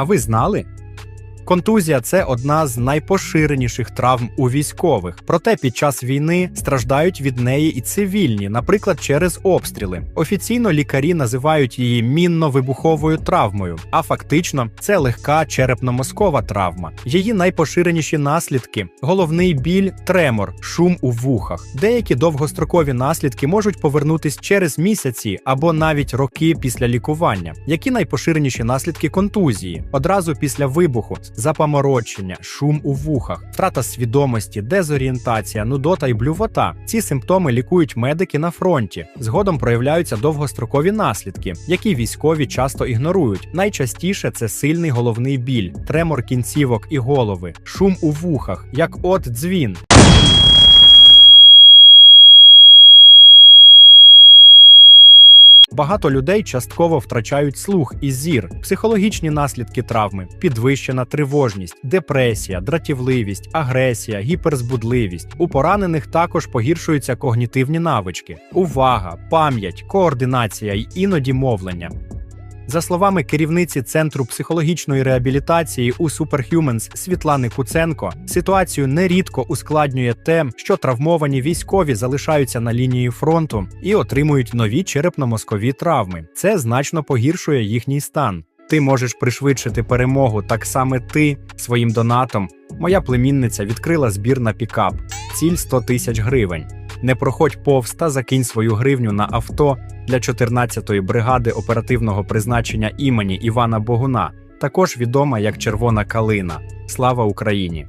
А ви знали? Контузія це одна з найпоширеніших травм у військових. Проте під час війни страждають від неї і цивільні, наприклад, через обстріли. Офіційно лікарі називають її мінно-вибуховою травмою, а фактично це легка черепно-мозкова травма. Її найпоширеніші наслідки: головний біль, тремор, шум у вухах. Деякі довгострокові наслідки можуть повернутись через місяці або навіть роки після лікування. Які найпоширеніші наслідки контузії? Одразу після вибуху, запаморочення, шум у вухах, втрата свідомості, дезорієнтація, нудота і блювота. Ці симптоми лікують медики на фронті. Згодом проявляються довгострокові наслідки, які військові часто ігнорують. Найчастіше це сильний головний біль, тремор кінцівок і голови, шум у вухах, як от дзвін. Багато людей частково втрачають слух і зір, психологічні наслідки травми, підвищена тривожність, депресія, дратівливість, агресія, гіперзбудливість. У поранених також погіршуються когнітивні навички, увага, пам'ять, координація й іноді мовлення. За словами керівниці Центру психологічної реабілітації у Superhumans Світлани Куценко, ситуацію нерідко ускладнює те, що травмовані військові залишаються на лінії фронту і отримують нові черепно-мозкові травми. Це значно погіршує їхній стан. Ти можеш пришвидшити перемогу так саме ти своїм донатом. Моя племінниця відкрила збір на пікап. Ціль 100 тисяч гривень. Не проходь повз та закинь свою гривню на авто для 14-ї бригади оперативного призначення імені Івана Богуна, також відома як Червона Калина. Слава Україні!